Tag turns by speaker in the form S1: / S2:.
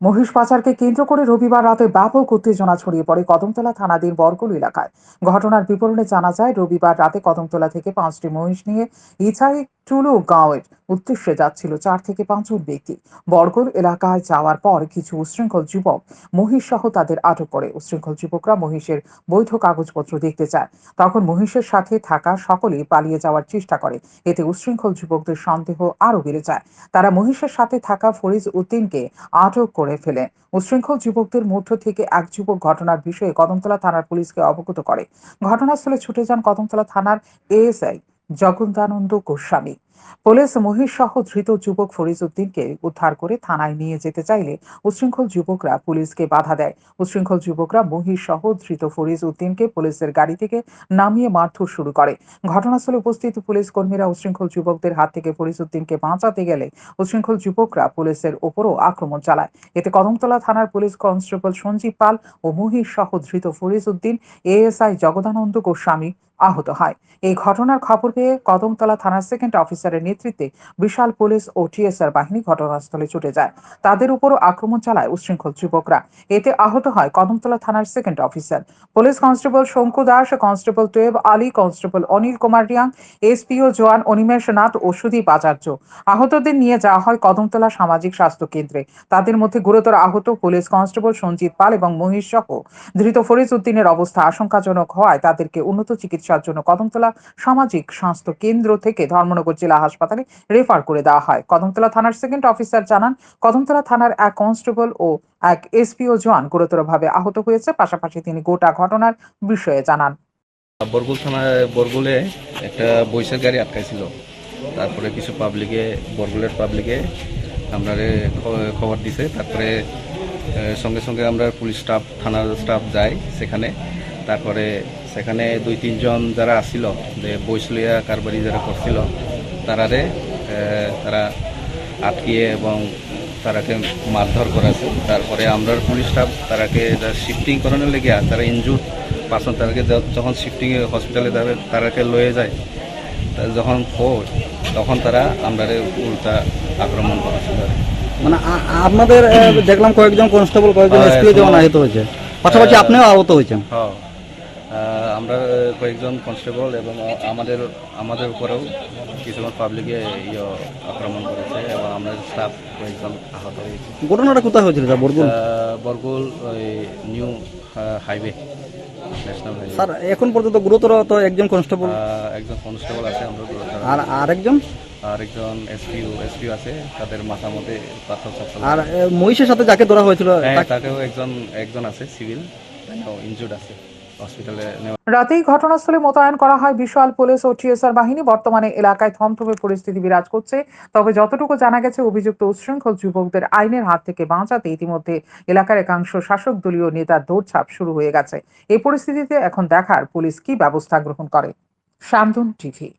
S1: মহিষ পাচারকে কেন্দ্র করে রবিবার রাতে ব্যাপক উত্তেজনা ছড়িয়ে পড়ে কদমতলা থানাধীন বরগুল এলাকায়। ঘটনার বিবরণে জানা যায়, রবিবার রাতে কদমতলা থেকে পাঁচটি মহিষ নিয়ে ইছাই টুলু গাঁওয়ের উদ্দেশ্যে যাচ্ছিল চার থেকে পাঁচজন ব্যক্তি। বরগুল এলাকায় যাওয়ার পর কিছু উশৃঙ্খল যুবক মহিষ সহ তাদের আটক করে। উশৃঙ্খল যুবকরা মহিষের বৈধ কাগজপত্র দেখতে চায়। তখন মহিষের সাথে থাকা সকলেই পালিয়ে যাওয়ার চেষ্টা করে। এতে উশৃঙ্খল যুবকদের সন্দেহ আরও বেড়ে যায়। তারা মহিষের সাথে থাকা ফরিজ উদ্দিনকে আটক করে ফেলে। উশৃঙ্খল যুবকদের মধ্য থেকে এক যুবক ঘটনার বিষয়ে কদমতলা থানার পুলিশকে অবগত করে। ঘটনাস্থলে ছুটে যান কদমতলা থানার এএসআই জগন্দানন্দ গোস্বামী। পুলিশ মহিষ সহ ধৃত যুবক ফরিজ উদ্দিনকে উদ্ধার করে থানায় নিয়ে যেতে চাইলে উশৃঙ্খল যুবকরা পুলিশকে বাধা দেয়। উশৃঙ্খল যুবকরা মহিষ সহ ধৃত ফরিজ উদ্দিনকে পুলিশের গাড়ি থেকে নামিয়ে মারধর শুরু করে। ঘটনাস্থলে উপস্থিত পুলিশ কর্মীরা উশৃঙ্খল যুবকদের হাত থেকে ফরিজ উদ্দিনকে বাঁচাতে গেলে উশৃঙ্খল যুবকরা পুলিশের ওপরও আক্রমণ চালায়। এতে কদমতলা থানার পুলিশ কনস্টেবল সঞ্জীব পাল ও মহিষ সহ ধৃত ফরিজ উদ্দিন এএসআই জগদানন্দ গোস্বামী আহত হয়। এই ঘটনার খবর পেয়ে কদমতলা থানার সেকেন্ড অফিসারের নেতৃত্বে বিশাল পুলিশ ও টিএসআর বাহিনী ঘটনাস্থলে ছুটে যায়। তাদের উপরও আক্রমণ চালায় উশৃঙ্খল যুবকরা। এতে আহত হয় কদমতলা থানার second officer police constable Shanku Das constable Toyeb Ali constable Anil Kumar Reang SPO jawan Animesh Nath ও সুদীপ আচার্য। আহতদের নিয়ে যাওয়া হয় কদমতলা সামাজিক স্বাস্থ্য কেন্দ্রে। তাদের মধ্যে গুরুতর আহত পুলিশ কনস্টেবল সঞ্জিত পাল এবং মহিষ সহ ধৃত ফরিজ উদ্দিনের অবস্থা আশঙ্কাজনক হওয়ায় তাদেরকে উন্নত চিকিৎসার জন্য কদমতলা সামাজিক স্বাস্থ্য কেন্দ্র থেকে ধর্মনগর জেলা হাসপাতালে রেফার করে দেওয়া হয়। কদমতলা থানার সেকেন্ড অফিসার জানান, কদমতলা থানার এক কনস্টেবল ও এক এসপিও জওয়ান গুরুতরভাবে আহত হয়েছে। পাশাপাশি তিনি গোটা ঘটনার বিষয়ে জানান।
S2: বরগুল থানায় বরগুলে একটা বৈশাখ গাড়ি আটকাইছিল। তারপরে কিছু পাবলিকে বরগুলের পাবলিকে আমরা খবর দিছে। তারপরে সঙ্গে সঙ্গে আমরা পুলিশ স্টাফ থানার স্টাফ যাই সেখানে। তারপরে সেখানে দুই তিনজন যারা আসছিল, যে বৈশলিয়া কারবারি যারা করছিল তারারে তারা আটকিয়ে এবং তারাকে মারধর করেছে। তারপরে আমরা পুলিশ স্টাফ তারাকে শিফটিং করানোর লেগে তারা ইনজুর পার্সন তারাকে যখন শিফটিংয়ে হসপিটালে যাবে তারাকে লয়ে যায়। যখন খোঁজ তখন তারা আমরা উল্টা আক্রমণ করেছিল
S3: মানে আপনাদের দেখলাম কয়েকজন কনস্টেবল কয়েকজন এসপিও যেমন আহত হয়েছে। পাশাপাশি
S2: হ্যাঁ।
S3: আপনিও আহত হয়েছেন।
S2: হ্যাঁ। আমরা কয়েকজন কনস্টেবল এবং আমাদের আমাদের উপরেও কিছুজন পাবলিকে ইয়ে আক্রমণ করেছে এবং আমাদের স্টাফ কয়েকজন আহত হয়েছে।
S3: ঘটনাটা কোথায় হয়েছিল? বরগুল?
S2: বরগুল ওই new highway national highway
S3: sir এখন পর্যন্ত গুরুতর তো একজন কনস্টেবল
S2: একজন কনস্টেবল আছে আমরা গুরুতর।
S3: আর আরেকজন?
S2: আর একজন এসপিও এসপিও আছে তাদের মাথার মধ্যে পাথর
S3: আর মহিষের সাথে যাকে ধরা হয়েছিল
S2: হ্যাঁ তাকেও একজন একজন আছে সিভিল ইনজুর্ড আছে। হসপিটালে
S1: রাতেই ঘটনাস্থলে মোতায়েন করা হয় বিশাল পুলিশ ও টিএসআর বাহিনী। বর্তমানে এলাকায় থমথমে পরিস্থিতি বিরাজ করছে। তবে যতটুকু জানা গেছে, অভিযুক্ত উচ্ছৃঙ্খল যুবকদের আইনের হাত থেকে বাঁচাতে ইতিমধ্যে এলাকার একাংশ শাসক দলীয় নেতার দৌড়ছাপ শুরু হয়ে গেছে। এই পরিস্থিতিতে এখন দেখার পুলিশ কি ব্যবস্থা গ্রহণ করে। শান্তন টিভি।